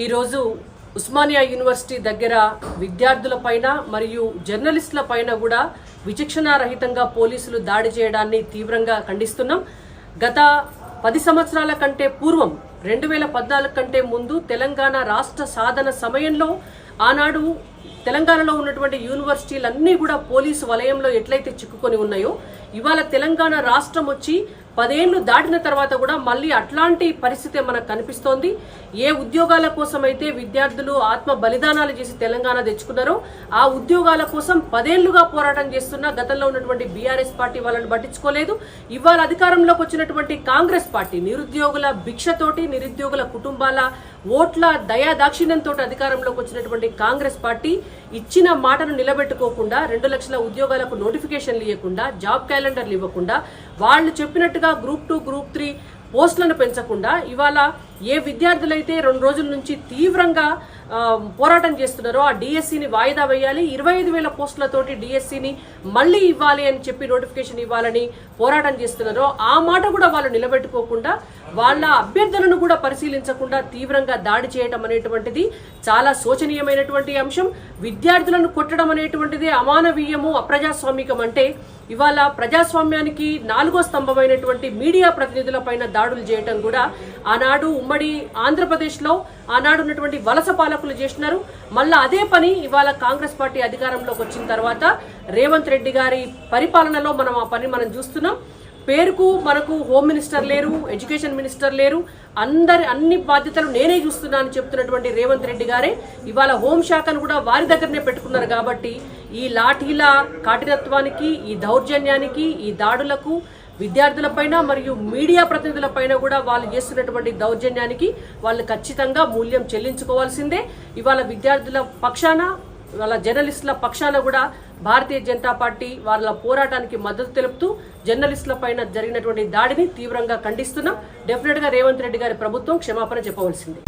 ఈరోజు ఉస్మానియా యూనివర్సిటీ దగ్గర విద్యార్థుల పైన మరియు జర్నలిస్టుల పైన కూడా విచక్షణారహితంగా పోలీసులు దాడి చేయడాన్ని తీవ్రంగా ఖండిస్తున్నాం. గత పది సంవత్సరాల కంటే పూర్వం రెండు వేల పద్నాలుగు కంటే ముందు తెలంగాణ రాష్ట్ర సాధన సమయంలో ఆనాడు తెలంగాణలో ఉన్నటువంటి యూనివర్సిటీలన్నీ కూడా పోలీసు వలయంలో ఎట్లయితే చిక్కుకొని ఉన్నాయో ఇవాళ తెలంగాణ రాష్ట్రం వచ్చి పదేళ్ళు దాటిన తర్వాత కూడా మళ్ళీ అట్లాంటి పరిస్థితి మనకు కనిపిస్తోంది? ఏ ఉద్యోగాల కోసం అయితే విద్యార్థులు ఆత్మ బలిదానాలు చేసి తెలంగాణ తెచ్చుకున్నారో ఆ ఉద్యోగాల కోసం పదేళ్ళుగా పోరాటం చేస్తున్న గతంలో ఉన్నటువంటి బీఆర్ఎస్ పార్టీ వాళ్ళని పట్టించుకోలేదు. ఇవాళ అధికారంలోకి వచ్చినటువంటి కాంగ్రెస్ పార్టీ నిరుద్యోగుల భిక్షతోటి నిరుద్యోగుల కుటుంబాల ఓట్ల దయా దాక్షిణ్యంతో అధికారంలోకి వచ్చినటువంటి కాంగ్రెస్ పార్టీ ఇచ్చిన మాటను నిలబెట్టుకోకుండా రెండు లక్షల ఉద్యోగాలకు నోటిఫికేషన్లు ఇవ్వకుండా జాబ్ క్యాలెండర్లు ఇవ్వకుండా వాళ్ళు చెప్పినట్టుగా గ్రూప్ టూ గ్రూప్ త్రీ పోస్టులను పెంచకుండా ఇవాళ ఏ విద్యార్థులైతే రెండు రోజుల నుంచి తీవ్రంగా పోరాటం చేస్తున్నారో ఆ డిఎస్సిని వాయిదా వేయాలి. ఇరవై ఐదు వేల పోస్టులతోటి డిఎస్సిని మళ్ళీ ఇవ్వాలి అని చెప్పి నోటిఫికేషన్ ఇవ్వాలని పోరాటం చేస్తున్నారో ఆ మాట కూడా వాళ్ళు నిలబెట్టుకోకుండా వాళ్ళ అభ్యర్థులను కూడా పరిశీలించకుండా తీవ్రంగా దాడి చేయడం అనేటువంటిది చాలా శోచనీయమైనటువంటి అంశం. విద్యార్థులను కొట్టడం అనేటువంటిది అమానవీయము అప్రజాస్వామికం అంటే ఇవాళ ప్రజాస్వామ్యానికి నాలుగో స్తంభమైనటువంటి మీడియా ప్రతినిధుల పైన దాడులు చేయటం కూడా ఆనాడు ఉమ్మడి ఆంధ్రప్రదేశ్లో ఆనాడు ఉన్నటువంటి వలస పాలకులు చేసినారు. మళ్ళా అదే పని ఇవాళ కాంగ్రెస్ పార్టీ అధికారంలోకి వచ్చిన తర్వాత రేవంత్ రెడ్డి గారి పరిపాలనలో మనం ఆ పని మనం చూస్తున్నాం. పేరుకు మనకు హోమ్ మినిస్టర్ లేరు ఎడ్యుకేషన్ మినిస్టర్ లేరు. అందరి అన్ని బాధ్యతలు నేనే చూస్తున్నా చెప్తున్నటువంటి రేవంత్ రెడ్డి గారే ఇవాళ హోంశాఖను కూడా వారి దగ్గరనే పెట్టుకున్నారు కాబట్టి ఈ లాఠీల కాఠినత్వానికి ఈ దౌర్జన్యానికి ఈ దాడులకు విద్యార్థులపైన మరియు మీడియా ప్రతినిధులపైన కూడా వాళ్ళు చేస్తున్నటువంటి దౌర్జన్యానికి వాళ్ళు ఖచ్చితంగా మూల్యం చెల్లించుకోవాల్సిందే. ఇవాళ విద్యార్థుల పక్షాన వాళ్ళ జర్నలిస్టుల పక్షాన కూడా భారతీయ జనతా పార్టీ వాళ్ళ పోరాటానికి మద్దతు తెలుపుతూ జర్నలిస్టుల పైన జరిగినటువంటి దాడిని తీవ్రంగా ఖండిస్తున్నాం. డెఫినెట్గా రేవంత్ రెడ్డి గారి ప్రభుత్వం క్షమాపణ చెప్పవలసిందే.